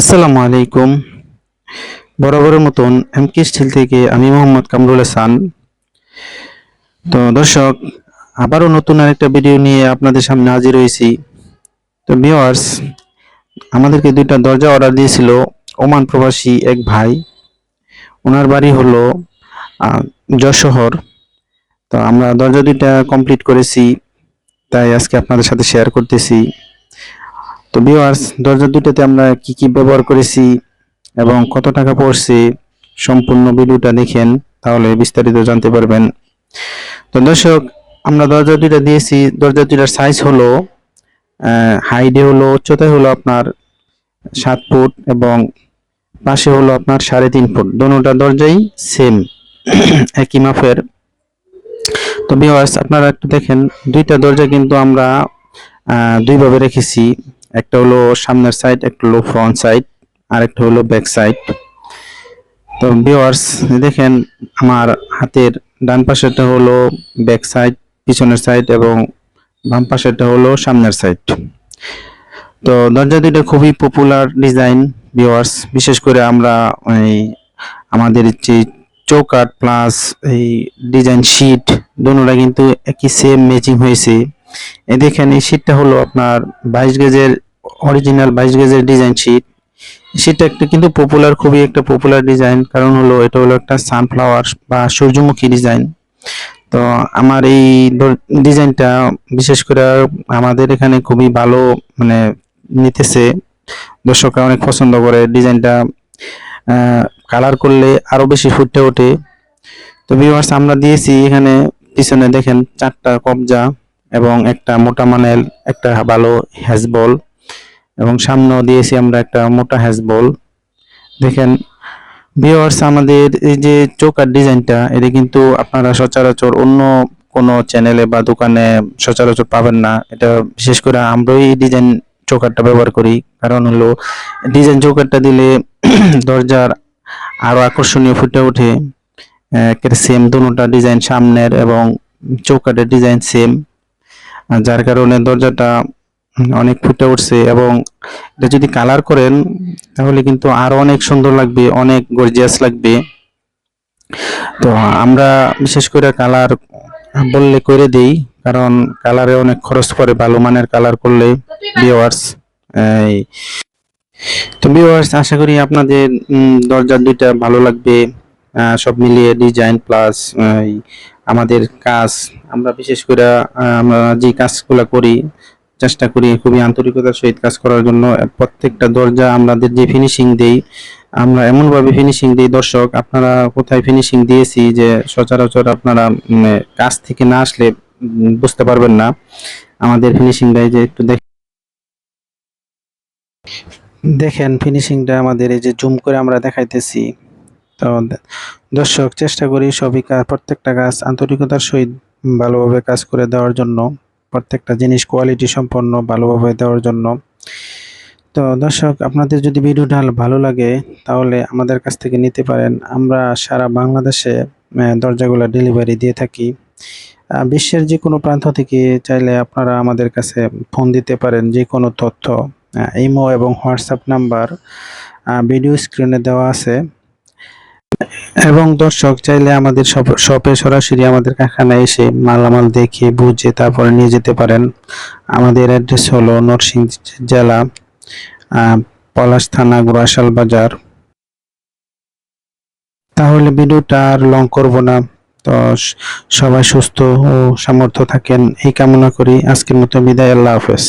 আসসালামু আলাইকুম। বরাবরের মতন এমকে স্টিল থেকে আমি মোহাম্মদ কামরুল হাসান। তো দর্শক, আবারও নতুন আরেকটা ভিডিও নিয়ে আপনাদের সামনে হাজির হয়েছি। তো ভিউয়ার্স আমাদেরকে দুইটা দরজা অর্ডার দিয়েছিল ওমান প্রবাসী এক ভাই। ওনার বাড়ি হলো যশোহর। তো আমরা দরজা দুইটা কমপ্লিট করেছি, তাই আজকে আপনাদের সাথে শেয়ার করতেছি। তো ভিউয়ার্স দরজা দুটাতে আমরা কি কি ব্যবহার করেছি এবং কত টাকা পড়ছে, সম্পূর্ণ ভিডিওটা দেখেন, তাহলে বিস্তারিত জানতে পারবেন। তো দর্শক, আমরা দরজা দুইটা দিয়েছি। দরজা দুইটার সাইজ হলো হাইডে হলো উচ্চতায় হলো আপনার সাত ফুট এবং পাশে হলো আপনার সাড়ে তিন ফুট। দোনোটা দরজাই সেম একই মাপের। তো ভিউয়ার্স আপনারা একটু দেখেন, দুইটা দরজা কিন্তু আমরা দুইভাবে রেখেছি। একটা হলো সামনের সাইড একটা হলো ফ্রন্ট সাইড আর একটা হলো ব্যাক সাইড তো ভিউয়ার্স দেখেন আমার হাতের ডান পাশেরটা হলো ব্যাক সাইড পিছনের সাইড এবং বাম পাশেরটা হলো সামনের সাইড তো দরজা দুইটা খুবই পপুলার ডিজাইন ভিউয়ার্স বিশেষ করে আমরা এই আমাদের যে চৌকাট প্লাস এই ডিজাইন শিট দুটোটা কিন্তু একই সেম ম্যাচিং হয়েছে। এই দেখেন এই শীটটা হলো আপনার বাইশ গেজের অরিজিনাল বাইশ গেজের ডিজাইন শীট সেটা একটা কিন্তু পপুলার খুবই একটা পপুলার ডিজাইন কারণ হলো এটা হলো একটা সানফ্লাওয়ার বা সূর্যমুখী ডিজাইন তো আমার এই ডিজাইনটা বিশেষ করে আমাদের এখানে খুবই ভালো মানে নিতেছে। দর্শকরা অনেক পছন্দ করে ডিজাইনটা কালার করলে আরও বেশি ফুটে ওঠে। তো ভিউয়ার্স আমরা দিয়েছি এখানে পিছনে দেখেন চারটা কবজা। এবং একটা মোটা মানের একটা ভালো হ্যাজবল এবং সামনেও দিয়েছি আমরা একটা মোটা হ্যাজবল দেখেন ভিওয়ার্স আমাদের এই যে চৌকার ডিজাইনটা, এটা কিন্তু আপনারা সচরাচর অন্য কোনো চ্যানেলে বা দোকানে সচরাচর পাবেন না। এটা বিশেষ করে আমরাই এই ডিজাইন চৌকারটা ব্যবহার করি। কারণ হলো ডিজাইন চৌকারটা দিলে দরজার আরও আকর্ষণীয় ফুটে ওঠে। সেম দুটোটা ডিজাইন সামনের এবং চৌকাটের ডিজাইন সেম যার কারণে দরজাটা অনেক ফুটে উঠছে এবং এটা যদি কালার করেন, তাহলে কিন্তু আরও অনেক সুন্দর লাগবে, অনেক গর্জিয়াস লাগবে। তো আমরা বিশেষ করে কালার বললে করে দেই, কারণ কালারে অনেক খরচ পড়ে, ভালো মানের কালার করলে ভিউয়ার্স এই। তো ভিউয়ার্স আশা করি আপনাদের দরজার দুইটা ভালো লাগবে। সব মিলিয়ে ডিজাইন প্লাস আমাদের কাজ। আমরা বিশেষ করে আমরা যে কাজগুলো করি, চেষ্টা করি খুবই আন্তরিকতার সহিত কাজ করার জন্য। প্রত্যেকটা দরজা আমাদের যে ফিনিশিং দেই, আমরা এমন ভাবে ফিনিশিং দিই, দর্শক, আপনারা কোথায় ফিনিশিং দিয়েছি যে সচরাচর আপনারা কাজ থেকে না আসলে বুঝতে পারবেন না। আমাদের ফিনিশিং ফিনিশিংটা যে একটু দেখ দেখেন ফিনিশিংটা আমাদের এই যে জুম করে আমরা দেখাইতেছি। দর্শক, চেষ্টা করি সবই প্রত্যেকটা কাজ আন্তরিকতার সহিত ভালোভাবে কাজ করে দেওয়ার জন্য, প্রত্যেকটা জিনিস কোয়ালিটি সম্পন্ন ভালোভাবে দেওয়ার জন্য। তো দর্শক, আপনাদের যদি ভিডিওটা ভালো লাগে, তাহলে আমাদের কাছ থেকে নিতে পারেন। আমরা সারা বাংলাদেশে দরজাগুলো ডেলিভারি দিয়ে থাকি। বিশ্বের যে কোনো প্রান্ত থেকে চাইলে আপনারা আমাদের কাছে ফোন দিতে পারেন যে কোনো তথ্য ইমো এবং হোয়াটসঅ্যাপ নাম্বার ভিডিও স্ক্রিনে দেওয়া আছে। এবং দর্শক চাইলে আমাদের শপে সরাসরি আমাদের কারখানায় এসে মালামাল দেখে, বুঝে তারপরে নিয়ে যেতে পারেন। আমাদের অ্যাড্রেস হলো নরসিংদী জেলা পলাশ থানা গুরাশাল বাজার। তাহলে ভিডিওটা আর লং করব না। তো সবাই সুস্থ ও সামর্থ্য থাকেন। এই কামনা করি। আজকের মতো বিদায়। আল্লাহ হাফেজ।